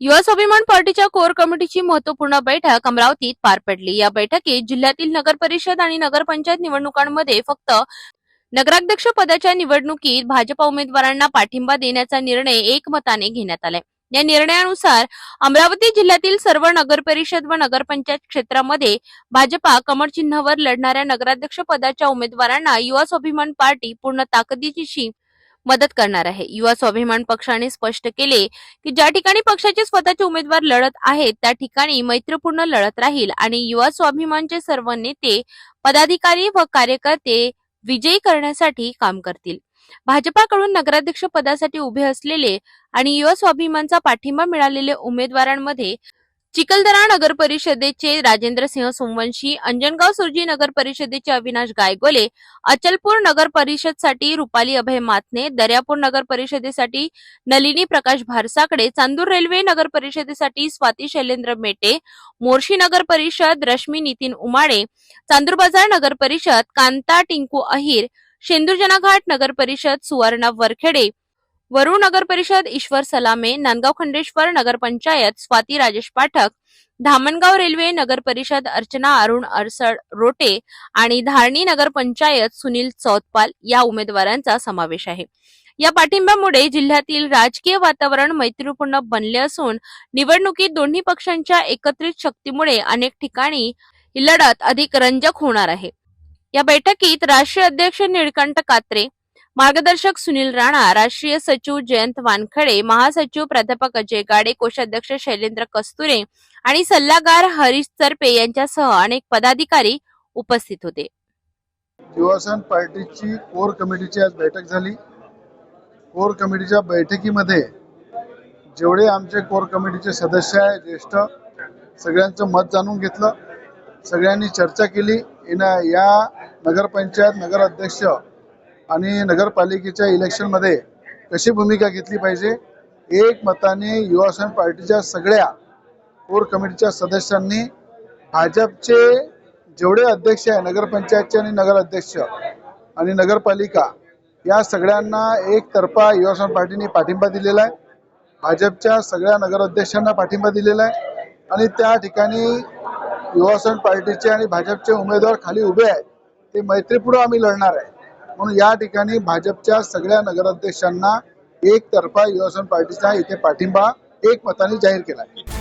युवा स्वाभिमान पार्टीच्या कोर कमिटीची महत्त्वपूर्ण बैठक अमरावतीत पार पडली. या बैठकीत जिल्ह्यातील नगर परिषद आणि नगरपंचायत निवडणुकांमध्ये फक्त नगराध्यक्ष पदाच्या निवडणुकीत भाजपा उमेदवारांना पाठिंबा देण्याचा निर्णय एकमताने घेण्यात आलाय. या निर्णयानुसार अमरावती जिल्ह्यातील सर्व नगर परिषद व नगरपंचायत क्षेत्रामध्ये भाजपा कमळ चिन्हावर लढणाऱ्या नगराध्यक्ष पदाच्या उमेदवारांना युवा स्वाभिमान पार्टी पूर्ण ताकदीची मदत करणार आहे. युवा स्वाभिमान पक्षाने स्पष्ट केले की ज्या ठिकाणी पक्षाचे स्वतःचे उमेदवार लढत आहेत त्या ठिकाणी मैत्रीपूर्ण लढत राहील आणि युवा स्वाभिमानचे सर्व नेते पदाधिकारी व कार्यकर्ते विजयी करण्यासाठी काम करतील. भाजपाकडून नगराध्यक्ष पदासाठी उभे असलेले आणि युवा स्वाभिमानचा पाठिंबा मिळालेले उमेदवारांमध्ये चिखलदरा नगर परिषदेचे राजेंद्र सिंह सोमवंशी अंजनगाव सुरजी नगर परिषदेचे अविनाश गायगोले अचलपूर नगर परिषदसाठी रुपाली अभय मातने दर्यापूर नगर परिषदेसाठी नलिनी प्रकाश भारसाकडे चांदूर रेल्वे नगर परिषदेसाठी स्वाती शैलेंद्र मेटे मोर्शी नगर परिषद रश्मी नितीन उमाडे चांदूर बाजार नगर परिषद कांता टिंकू अहिर शेंदूर घाट नगर परिषद सुवर्णा वरखेडे वरुण नगर परिषद ईश्वर सलामे नांदगाव खंडेश्वर नगरपंचायत स्वाती राजेश पाठक धामणगाव रेल्वे नगर परिषद अर्चना अरुण अरसड रोटे आणि धारणी नगरपंचायत सुनील चौतपाल या उमेदवारांचा समावेश आहे. या पाठिंब्यामुळे जिल्ह्यातील राजकीय वातावरण मैत्रीपूर्ण बनले असून निवडणुकीत दोन्ही पक्षांच्या एकत्रित शक्तीमुळे अनेक ठिकाणी ही लढत अधिक रंजक होणार आहे. या बैठकीत राष्ट्रीय अध्यक्ष निळकंठ कात्रे मार्गदर्शक सुनील राणा राष्ट्रीय सचिव जयंत वानखडे महासचिव प्राध्यापक अजय गाडे कोषाध्यक्ष शैलेंद्र कस्तुरे आणि सल्लागार हरीश चरपे यांच्यासह अनेक पदाधिकारी उपस्थित होते. शिवसेना पार्टीची कोर कमिटीची आज बैठक झाली. कोर कमिटीच्या बैठकीमध्ये जेवढे आमचे कोर कमिटीचे सदस्य आहे ज्येष्ठ सगळ्यांचं मत जाणून घेतलं. सगळ्यांनी चर्चा केली. येणा या नगरपंचायत नगर अध्यक्ष आणि नगरपालिकेच्या इलेक्शनमध्ये कशी भूमिका घेतली पाहिजे एक मताने युवासन पार्टीच्या सगळ्या कोर कमिटीच्या सदस्यांनी भाजपचे जेवढे अध्यक्ष आहे नगरपंचायतचे आणि नगर अध्यक्ष आणि नगरपालिका या सगळ्यांना एकतर्फा युवासन पार्टीने पाठिंबा दिलेला आहे. भाजपच्या सगळ्या नगराध्यक्षांना पाठिंबा दिलेला आहे. आणि त्या ठिकाणी युवासन पार्टीचे आणि भाजपचे उमेदवार खाली उभे आहेत. ते मैत्रीपूर्ण आम्ही लढणार आहे. म्हणून या ठिकाणी भाजपच्या सगळ्या नगराध्यक्षांना एकतर्फा युवासन पार्टीचा इथे पाठिंबा एक मताने जाहीर केला आहे.